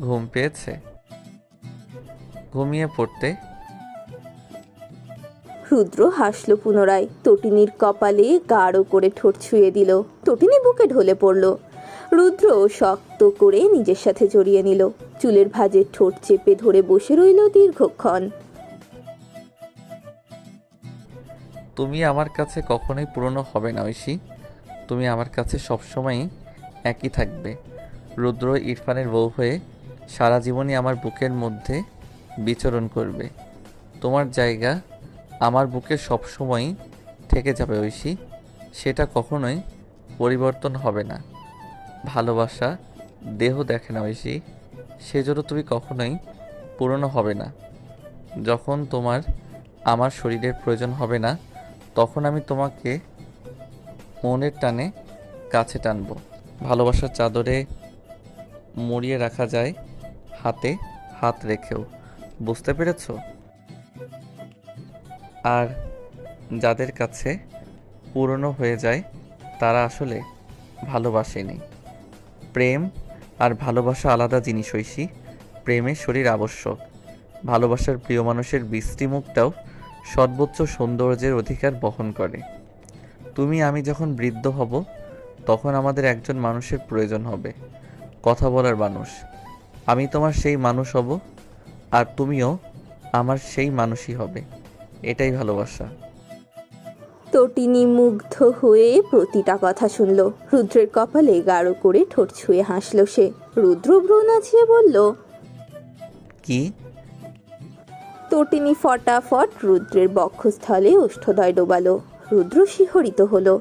ঘুম পেয়েছে? ঘুমিয়ে পড়তে? রুদ্র হাসল পুনরায়। তটিনীর কপালে গাঢ় করে ঠোঁট ছুঁয়ে দিল। তটিনী বুকে ঢলে পড়ল। রুদ্র শক্ত করে নিজের সাথে জড়িয়ে নিল। চুলের ভাঁজের ঠোঁট চেপে ধরে বসে রইল দীর্ঘক্ষণ। তুমি আমার কাছে কখনোই পুরনো হবে না ঐশী। তুমি আমার কাছে সবসময়ই একই থাকবে। রুদ্র ইরফানের বউ হয়ে সারা জীবনই আমার বুকের মধ্যে বিচরণ করবে। তোমার জায়গা আমার বুকে সবসময়ই থেকে যাবে ঐশী। সেটা কখনোই পরিবর্তন হবে না। ভালোবাসা, দেহ দেখে না ঐশী। সেজন্য তুমি কখনোই পুরনো হবে না। যখন তোমার আমার শরীরের প্রয়োজন হবে না, তখন আমি তোমাকে মনের টানে কাছে টানবো। ভালোবাসার চাদরে মরিয়ে রাখা যায়, হাতে হাত রেখেও। বুঝতে পেরেছ? আর যাদের কাছে পুরনো হয়ে যায়, তারা আসলে ভালোবাসেনি। প্রেম আর ভালোবাসা আলাদা জিনিস ঐশী। প্রেমের শরীর আবশ্যক। ভালোবাসার প্রিয় মানুষের বৃষ্টি মুখটাও সর্বোচ্চ সৌন্দর্যের অধিকার বহন করে। তুমি আমি যখন বৃদ্ধ হব তখন আমাদের একজন মানুষের প্রয়োজন হবে। কথা বলার মানুষ। আমি তোমার সেই মানুষ হব আর তুমিও আমার সেই মানুষই হবে। এটাই ভালোবাসা। তটিনী মুগ্ধ হয়ে প্রতিটা কথা শুনল। রুদ্রের কপালে গাঢ় করে ঠোঁট ছুঁয়ে হাসল সে। রুদ্র ভ্রু নাচিয়ে বলল কি? তটিনী ফটাফট রুদ্রের বক্ষস্থলে ওষ্ঠদয় ডোবালো। রুদ্র শিহরিত হলো।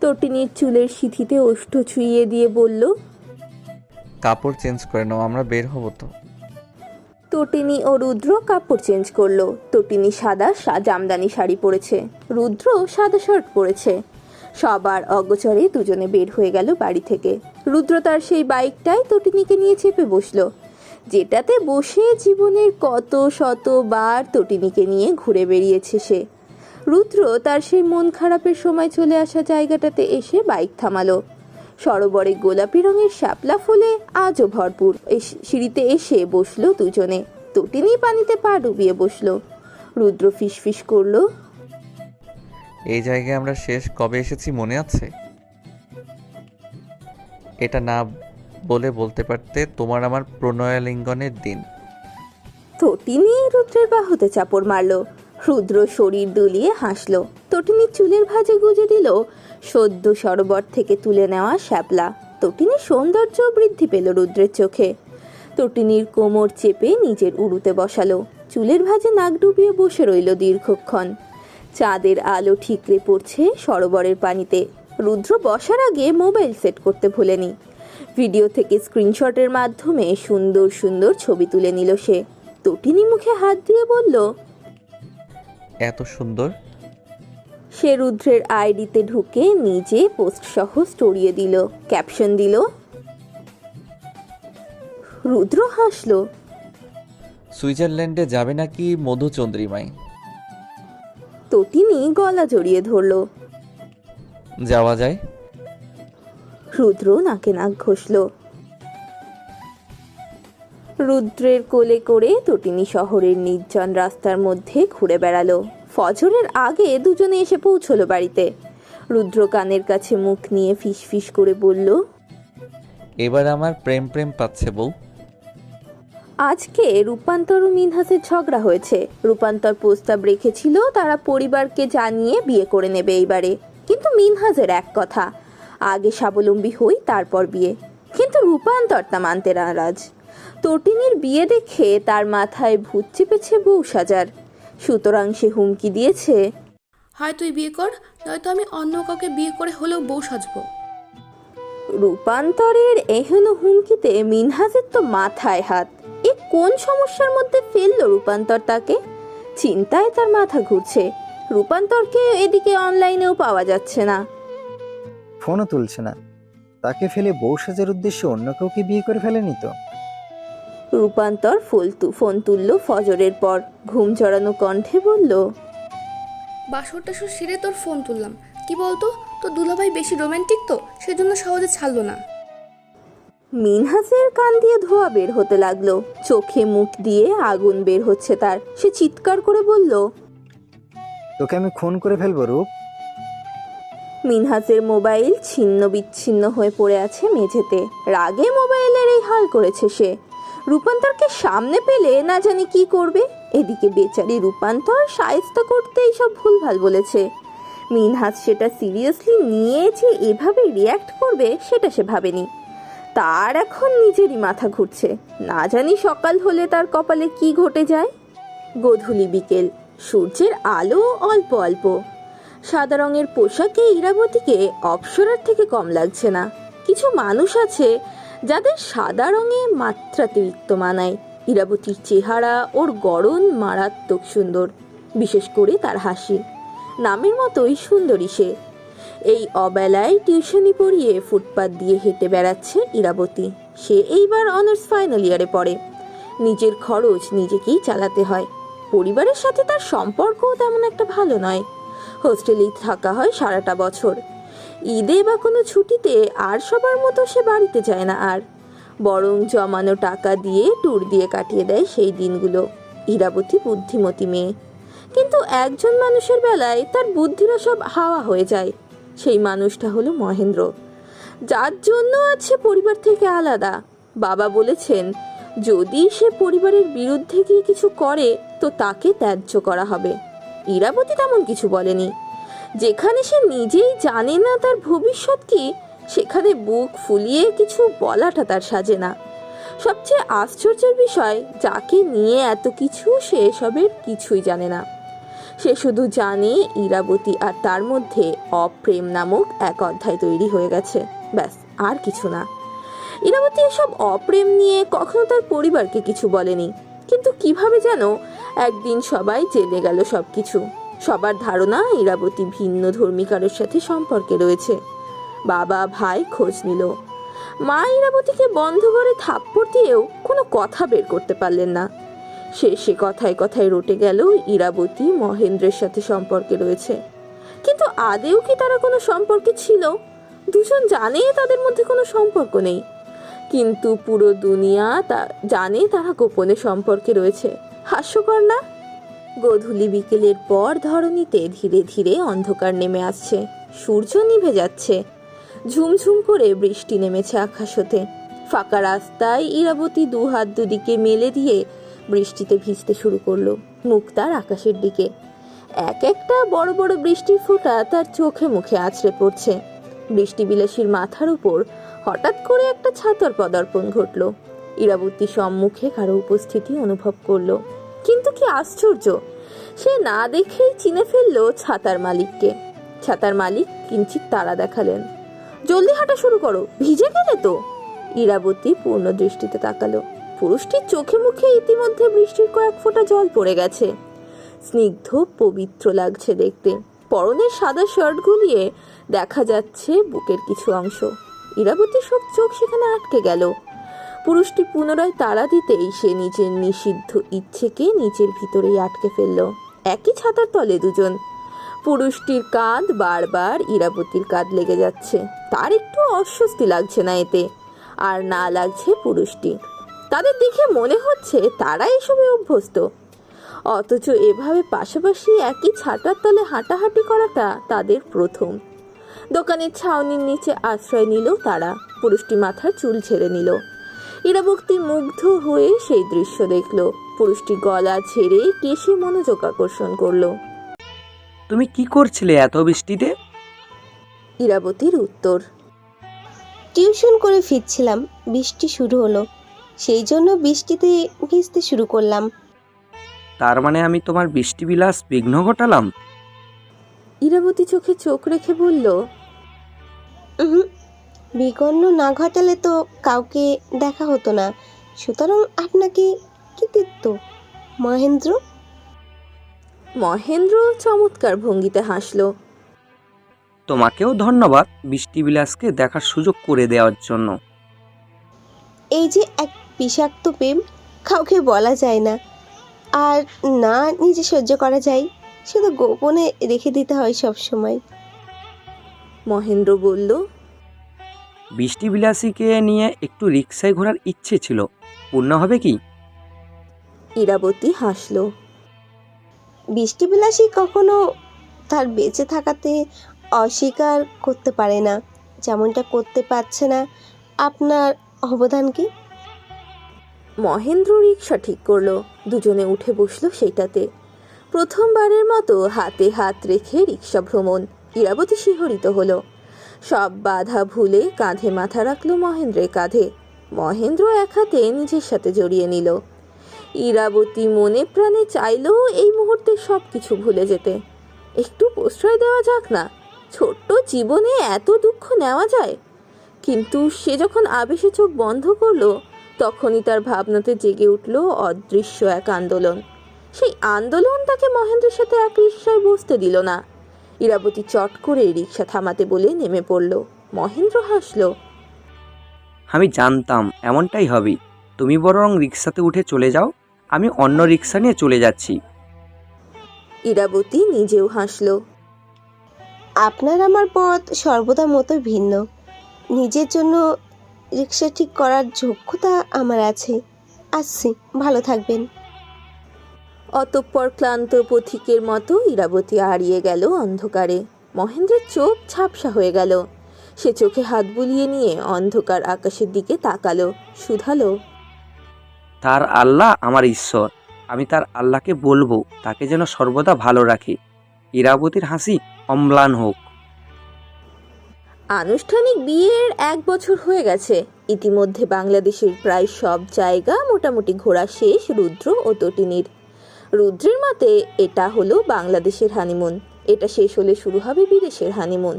তটিনীর চুলের সিথিতে ওষ্ঠ ছুঁইয়ে দিয়ে বলল কাপড় চেঞ্জ করে নাও আমরা বের হব তো। তটিনী ও রুদ্র কাপড় চেঞ্জ করল। তটিনী সাদা জামদানি শাড়ি পরেছে। রুদ্র সাদা শার্ট পরেছে। সবার অগোচরে দুজনে বের হয়ে গেল বাড়ি থেকে। রুদ্র তার সেই বাইকটায় তটিনীকে নিয়ে চেপে বসল। যেটাতে বসে জীবনের কত শতবার তটিনীকে নিয়ে ঘুরে বেরিয়েছে সে। রুদ্র তার সেই মন খারাপের সময় চলে আসা জায়গাটাতে এসে বাইক থামালো। সরোবরে গোলাপি রঙের শাপলা ফুলে আজও ভরপুর। সিঁড়িতে এসে বসল দুজনে। তটিনী পানিতে পা ডুবিয়ে বসল। রুদ্র ফিসফিস করল এই জায়গায় আমরা শেষ কবে এসেছি মনে আছে? এটা না বলে বলতে পারতে তোমার আমার প্রণয়ালিঙ্গনের দিন। তটিনী রুদ্রের বাহুতে চাপড় মারলো। রুদ্র শরীর দুলিয়ে হাসলো। তটিনী চুলের ভাজে গুজে দিল, সদ্য সরোবর থেকে তুলে নেওয়া শ্যাপলা। তটিনী সৌন্দর্য বৃদ্ধি পেল রুদ্রের চোখে। তটিনীর কোমর চেপে নিজের উড়ুতে বসালো। চুলের ভাঁজে নাক ডুবিয়ে বসে রইল দীর্ঘক্ষণ। চাঁদের আলো ঠিকরে পড়ছে সরোবরের পানিতে। রুদ্র বসার আগে মোবাইল সেট করতে ভুলেনি। ভিডিও থেকে স্ক্রিনশটের মাধ্যমে সুন্দর সুন্দর ছবি তুলে নিল সে। তটিনী মুখে হাত দিয়ে বলল এত সুন্দর। সে রুদ্রের আইডিতে ঢুকে নিজে পোস্ট সহ স্টোরিয়ে দিল ক্যাপশন দিল। রুদ্র হাসলো। সুইজারল্যান্ডে যাবে নাকি মধুচন্দ্রিমায়? তটিনী গলা জড়িয়ে ধরলো। যাওয়া যায়। রুদ্র নাকে নাক ঘষল। রুদ্রের কোলে করে তটিনী শহরের নির্জন রাস্তার মধ্যে ঘুরে বেড়ালো। ফজরের আগে দুজনে এসে পৌঁছলো বাড়িতে। রুদ্র কানের কাছে মুখ নিয়ে ফিসফিস করে বলল এবার আমার প্রেম প্রেম পাচ্ছে বউ। আজকে রূপান্তর ও মিনহাসের ঝগড়া হয়েছে। রূপান্তর প্রস্তাব রেখেছিল তারা পরিবারকে জানিয়ে বিয়ে করে নেবে এইবারে। কিন্তু মিনহাজের এক কথা আগে স্বাবলম্বী হই তারপর বিয়ে। কিন্তু রূপান্তর তা মানতে নারাজ। তটিনীর বিয়ে দেখে তার মাথায় ভূত চেপেছে বউ সাজার সুতরাং সে হুমকি দিয়েছে। হয় তুই বিয়ে কর নয়তো আমি অন্য কাউকে বিয়ে করে হলেও বউ সাজবো। রূপান্তরের এহেন হুমকিতে মিনহাজের তো মাথায় হাত। এ কোন সমস্যার মধ্যে ফেলল রূপান্তর তাকে? চিন্তায় তার মাথা ঘুরছে। রূপান্তরকে এদিকে অনলাইনেও পাওয়া যাচ্ছে না। ফোনও তুলছে না। তাকে ফেলে বউ সাজার উদ্দেশ্যে অন্য কাউকে বিয়ে করে ফেলেনি তো? রূপান্তর ফুল ফোন তুলল ফজরের পর। ঘুম জড়ানো কণ্ঠে বলল বাসর টাসর সেরে তোর ফোন তুললাম। কি বলতো তো দুলাভাই বেশি রোম্যান্টিক তো সেজন্য সহজে ছাড়লো না। মিনহাসের কান দিয়ে ধোয়া বের হতে লাগল। চোখে মুখ দিয়ে আগুন বের হচ্ছে তার। সে চিৎকার করে বলল তোকে আমি খুন করে ফেলব রূপ। মিনহাসের মোবাইল ছিন্ন বিচ্ছিন্ন হয়ে পড়ে আছে মেঝেতে। রাগে মোবাইলের এই হাল করেছে সে। রূপান্তরকে সামনে পেলে না জানি কি করবে? এদিকে বেচারি রূপান্তর সায়স্তা করতে এইসব ভুলভাল বলেছে। মিনহাস সেটা সিরিয়াসলি নিয়ে যে এভাবে রিয়্যাক্ট করবে, সেটা সে ভাবেনি। তার এখন নিজেরই মাথা ঘুরছে। না জানি সকাল হলে তার কপালে কি ঘটে যায়। গোধূলি বিকেল, সূর্যের আলো অল্প অল্প। সাদা রঙের পোশাকে ইরাবতীকে অপসরার থেকে কম লাগছে না। কিছু মানুষ আছে যাদের সাদা রঙে মাত্রাতিরিক্ত মানায়। ইরাবতীর চেহারা ওর গড়ন মারাত্মক সুন্দর। বিশেষ করে তার হাসি। নামের মতোই সুন্দরী সে। এই অবেলায় টিউশনি পড়িয়ে ফুটপাত দিয়ে হেঁটে বেড়াচ্ছে ইরাবতী। সে এইবার অনার্স ফাইনাল ইয়ারে পড়ে। নিজের খরচ নিজেকেই চালাতে হয়। পরিবারের সাথে তার সম্পর্কও তেমন একটা ভালো নয়। হোস্টেলেই থাকা হয় সারাটা বছর। ঈদে বা কোনো ছুটিতে আর সবার মতো সে বাড়িতে যায় না আর। বরং জমানো টাকা দিয়ে ট্যুর দিয়ে কাটিয়ে দেয় সেই দিনগুলো। ইরাবতী বুদ্ধিমতী মেয়ে। কিন্তু একজন মানুষের বেলায় তার বুদ্ধিরা সব হাওয়া হয়ে যায়। সেই মানুষটা হলো মহেন্দ্র। যার জন্য আছে পরিবার থেকে আলাদা। বাবা বলেছেন, যদি সে পরিবারের বিরুদ্ধে গিয়ে কিছু করে, তো তাকে ত্যায্য করা হবে। ইরাবতী তেমন কিছু বলেনি। যেখানে সে নিজেই জানে না তার ভবিষ্যৎ কি, সেখানে বুক ফুলিয়ে কিছু বলাটা তার সাজে না। সবচেয়ে আশ্চর্যের বিষয়, যাকে নিয়ে এত কিছু সে এসবের কিছুই জানে না। সে শুধু জানে ইরাবতী আর তার মধ্যে অপ্রেম নামক এক অধ্যায় তৈরি হয়ে গেছে। ব্যাস, আর কিছু না। ইরাবতী এসব অপ্রেম নিয়ে কখনো তার পরিবারকে কিছু বলেনি। কিন্তু কীভাবে যেন একদিন সবাই জেনে গেল সব কিছু সবার ধারণা ইরাবতী ভিন্ন ধর্মী কারোর সাথে সম্পর্কে রয়েছে। বাবা, ভাই খোঁজ নিল। মা ইরাবতীকে বন্ধ করে থাপ্পড় দিয়েও কোনো কথা বের করতে পারলেন না। সে সে কথায় কথায় রটে গেল ইরাবতী মহেন্দ্রের সাথে সম্পর্কে রয়েছে। কিন্তু আদেও কি তারা কোনো সম্পর্কে ছিল? দুজন জানে তাদের মধ্যে কোনো সম্পর্ক নেই। কিন্তু পুরো দুনিয়া তা জানে তারা গোপনে সম্পর্কে রয়েছে। হাস্যকর না? গধূলি বিকেলের পর ধরণীতে ধীরে ধীরে অন্ধকার নেমে আসছে। সূর্য নিভে যাচ্ছে। ঝুমঝুম করে বৃষ্টি নেমেছে আকাশ হতে ফাঁকা রাস্তায় ইরাবতী দু হাত দুদিকে মেলে দিয়ে বৃষ্টিতে ভিজতে শুরু করল মুখ তার আকাশের দিকে। এক একটা বড় বড় বৃষ্টির ফোঁটা তার চোখে মুখে আছড়ে পড়ছে। বৃষ্টি বিলাসীর মাথার উপর হঠাৎ করে একটা ছাতর পদার্পণ ঘটলো। ইরাবতী সম্মুখে কারও উপস্থিতি অনুভব করল। কিন্তু কি আশ্চর্য? সে না দেখেই চিনে ফেলল ছাতার মালিককে। ছাতার মালিক কিঞ্চিত তারা দেখালেন। জলদি হাঁটা শুরু করো, ভিজে গেলে তো। ইরাবতী পূর্ণ দৃষ্টিতে তাকালো। পুরুষটির চোখে মুখে ইতিমধ্যে বৃষ্টির কয়েক ফোঁটা জল পড়ে গেছে। স্নিগ্ধ, পবিত্র লাগছে দেখতে। পরনের সাদা শার্ট গুলিয়ে দেখা যাচ্ছে বুকের কিছু অংশ। ইরাবতী সব চোখ সেখানে আটকে গেল। পুরুষটি পুনরায় তাড়া দিতেই সে নিজের নিষিদ্ধ ইচ্ছেকে নিজের ভিতরেই আটকে ফেলল। একই ছাতার তলে দুজন। পুরুষটির কাঁধ বারবার ইরাবতীর কাঁধ লেগে যাচ্ছে। তার একটু অস্বস্তি লাগছে না এতে, আর না লাগছে পুরুষটি। তাদের দেখে মনে হচ্ছে তারা এসবে অভ্যস্ত। অথচ এভাবে পাশাপাশি একই ছাতার তলে হাঁটাহাঁটি করাটা তাদের প্রথম। দোকানের ছাউনির নিচে আশ্রয় নিল তারা। পুরুষটি মাথার চুল ছেড়ে নিল। ইরাবক্তি মুগ্ধ হয়ে সেই দৃশ্য দেখল। পুরুষটি গলা ছেড়ে কেশে মনোযোগ আকর্ষণ করল। তুমি কি করছিলে এত বৃষ্টিতে? ইরাবতীর উত্তর টিউশন করে ফিরছিলাম বৃষ্টি শুরু হলো। সেই জন্য বৃষ্টিতে ভিজতে শুরু করলাম। তার মানে আমি তোমার বৃষ্টি বিলাস বিঘ্ন ঘটালাম? ইরাবতী চোখে চোখ রেখে বলল উহুম, বিগণ্য না ঘটালে তো কাউকে দেখা হতো না। সুতরাং আপনাকে কৃতিত্ব মহেন্দ্র? মহেন্দ্র চমৎকার ভঙ্গিতে হাসলো। তোমাকেও ধন্যবাদ বৃষ্টি বিলাসকে দেখার সুযোগ করে দেওয়ার জন্য। এই যে এক বিষাক্ত প্রেম কাউকে বলা যায় না। আর না নিজে সহ্য করা যায় সে তো গোপনে রেখে দিতে হয় সব সময় মহেন্দ্র বলল বৃষ্টি বিলাসীকে নিয়ে একটু রিক্সায় ঘোরার ইচ্ছে ছিল। পূর্ণ হবে কি? ইরাবতী হাসল। বৃষ্টিবিলাসী কখনো তার বেঁচে থাকাতে অস্বীকার করতে পারে না। যেমনটা করতে পারছে না। আপনার অবদান কি? মহেন্দ্র রিক্সা ঠিক করল। দুজনে উঠে বসল সেইটাতে। প্রথমবারের মতো হাতে হাত রেখে রিক্সা ভ্রমণ ইরাবতী শিহরিত হলো। সব বাধা ভুলে কাঁধে মাথা রাখল মহেন্দ্রের কাঁধে। মহেন্দ্র এক হাতে নিজের সাথে জড়িয়ে নিল। ইরাবতী মনে প্রাণে চাইলেও এই মুহূর্তে সব কিছু ভুলে যেতে। একটু প্রশ্রয় দেওয়া যাক না, ছোট্ট জীবনে এত দুঃখ নেওয়া যায়? কিন্তু সে যখন আবেশে চোখ বন্ধ করল, তখনই তার ভাবনাতে জেগে উঠল অদৃশ্য এক আন্দোলন। সেই আন্দোলন তাকে মহেন্দ্রের সাথে এক রিক্সায় বসতে দিল না। ইরাবতী চট করে রিক্সা থামাতে বলে নেমে পড়ল। মহেন্দ্র হাসল আমি জানতাম এমনটাই হবে। তুমি বরং রিক্সাতে উঠে চলে যাও আমি অন্য রিক্সা নিয়ে চলে যাচ্ছি। ইরাবতী নিজেও হাসল আপনার আমার পথ সর্বদা মতো ভিন্ন। নিজের জন্য রিক্সা ঠিক করার যোগ্যতা আমার আছে। আসছি ভালো থাকবেন। অতঃপর ক্লান্ত পথিকের মতো ইরাবতী হারিয়ে গেল অন্ধকারে। মহেন্দ্রের চোখ ঝাপসা হয়ে গেল। সে চোখে হাত বুলিয়ে নিয়ে অন্ধকার আকাশের দিকে তাকালো শুধালো। তার আল্লাহ আমার ঈশ্বর আমি তার আল্লাহকে বলব তাকে যেন সর্বদা ভালো রাখে। ইরাবতীর হাসি অম্লান হোক। আনুষ্ঠানিক বিয়ের এক বছর হয়ে গেছে। ইতিমধ্যে বাংলাদেশের প্রায় সব জায়গা মোটামুটি ঘোরা শেষ রুদ্র ও তটিনীর। রুদ্রের মতে এটা হলো বাংলাদেশের হানিমুন এটা শেষ হলে শুরু হবে বিদেশের হানিমুন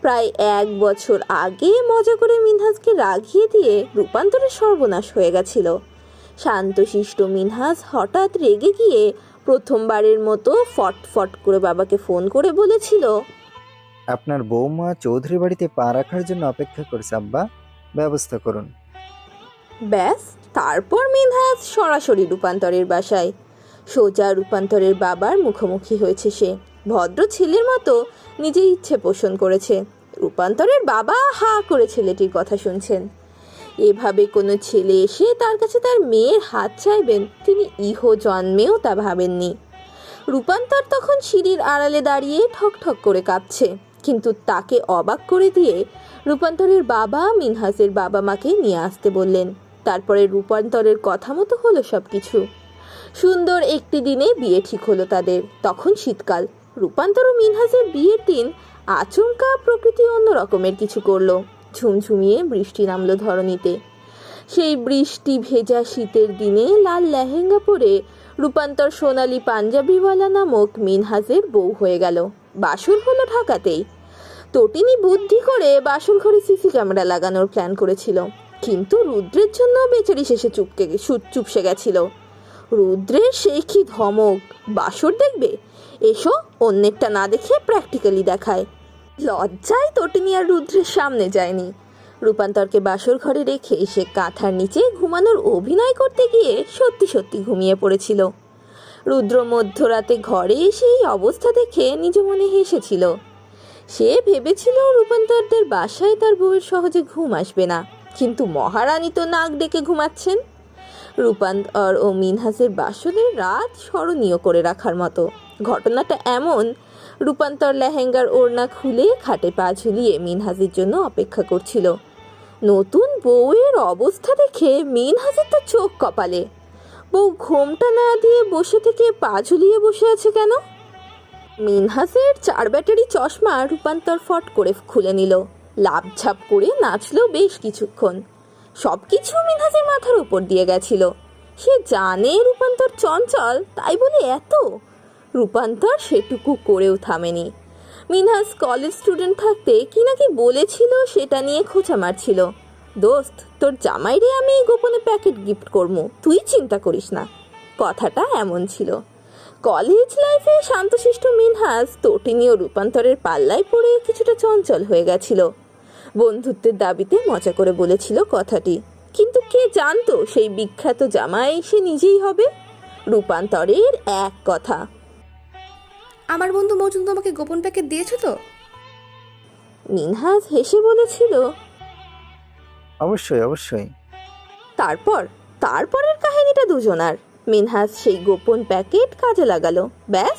প্রায় এক বছর আগে মজা করে মিনহাজকে রাগিয়ে দিয়ে রূপান্তরের সর্বনাশ হয়ে গেছিল। শান্তশিষ্ট মিনহাজ হঠাৎ রেগে গিয়ে প্রথমবারের মতো ফট ফট করে বাবাকে ফোন করে বলেছিল আপনার বৌমা চৌধুরী বাড়িতে পা রাখার জন্য অপেক্ষা করছে আব্বা। ব্যবস্থা করুন। ব্যাস তারপর মিনহাজ সরাসরি রূপান্তরের বাসায় সোজা রূপান্তরের বাবার মুখোমুখি হয়েছে সে। ভদ্র ছেলের মতো নিজে ইচ্ছে পোষণ করেছে। রূপান্তরের বাবা হা করে ছেলেটির কথা শুনছেন। এভাবে কোনো ছেলে এসে তার কাছে তার মেয়ের হাত চাইবেন, তিনি ইহ জন্মেও তা ভাবেননি। রূপান্তর তখন সিঁড়ির আড়ালে দাঁড়িয়ে ঠক ঠক করে কাঁপছে, কিন্তু তাকে অবাক করে দিয়ে রূপান্তরের বাবা মিনহাসের বাবা মাকে নিয়ে আসতে বললেন। তারপরে রূপান্তরের কথা মতো হলো সব কিছু সুন্দর একটি দিনে বিয়ে ঠিক হলো তাদের। তখন শীতকাল। রূপান্তর ও মিনহাসের বিয়ের দিন আচমকা প্রকৃতি অন্য রকমের কিছু করল। ঝুমঝুমিয়ে বৃষ্টি নামলো ধরণীতে। সেই বৃষ্টি ভেজা শীতের দিনে লাল লেহেঙ্গা পরে রূপান্তর সোনালি পাঞ্জাবিওয়ালা নামক মিনহাজের বউ হয়ে গেল। বাসর হলো ঢাকাতেই। তটিনি বুদ্ধি করে বাসর ঘরে সিসি ক্যামেরা লাগানোর প্ল্যান করেছিল। কিন্তু রুদ্রের জন্য বেচারি শেষে চুপকে চুপসে গেছিল। রুদ্রের সেই কি ধমক? বাসর দেখবে? এসো, অন্যেরটা না দেখে প্র্যাকটিক্যালি দেখায়। লজ্জায় তটিনী আর রুদ্রের সামনে যায়নি। রূপান্তরকে বাসর ঘরে রেখে সে কাঁথার নিচে ঘুমানোর অভিনয় করতে গিয়ে সত্যি সত্যি ঘুমিয়ে পড়েছিল। রুদ্র মধ্যরাতে ঘরে এসে এই অবস্থা দেখে নিজ মনে হেসেছিল। সে ভেবেছিল রূপান্তরদের বাসায় তার বউয়ের সহজে ঘুম আসবে না। কিন্তু মহারানী তো নাক ডেকে ঘুমাচ্ছেন। রূপান্তর ও মিনহাসের বাসনের রাত স্মরণীয় করে রাখার মতো। ঘটনাটা এমন, রূপান্তর লেহেঙ্গার ওড়না খুলে খাটে পা ঝুলিয়ে মিনহাজের জন্য অপেক্ষা করছিল। নতুন বউয়ের অবস্থা দেখে মিনহাজের তো চোখ কপালে। বউ ঘোমটা না দিয়ে বসে থেকে পা ঝুলিয়ে বসে আছে কেন? মিনহাসের চার ব্যাটারি চশমা রূপান্তর ফট করে খুলে নিল। লাভঝাপ করে নাচলো বেশ কিছুক্ষণ। সব কিছু মিনহাসের মাথার উপর দিয়ে গেছিল। সে জানে রূপান্তর চঞ্চল, তাই বলে এত। রূপান্তর সেটুকু করেও থামেনি। মিনহাস কলেজ স্টুডেন্ট থাকতে কি নাকি বলেছিল সেটা নিয়ে খোঁচা মারছিল। দোস্ত, তোর জামাইরে আমি গোপনে প্যাকেট গিফট করব তুই চিন্তা করিস না। কথাটা এমন ছিল। কলেজ লাইফে শান্তশিষ্ট মিনহাস তটিনী ও রূপান্তরের পাল্লায় পড়ে কিছুটা চঞ্চল হয়ে গেছিল। বন্ধুত্বের দাবিতে মজা করে বলেছিল কথাটি। কিন্তু কে জানতো সেই বিখ্যাত জামাই সে নিজেই হবে? রূপান্তরের এক কথা। আমার বন্ধু মজুন তোমাকে গোপন প্যাকেট দিয়েছে তো? মিনহাজ হেসে বলেছিল অবশ্যই অবশ্যই। তারপর তারপরের কাহিনীটা দুজনার। মিনহাজ সেই গোপন প্যাকেট কাজে লাগালো। ব্যাস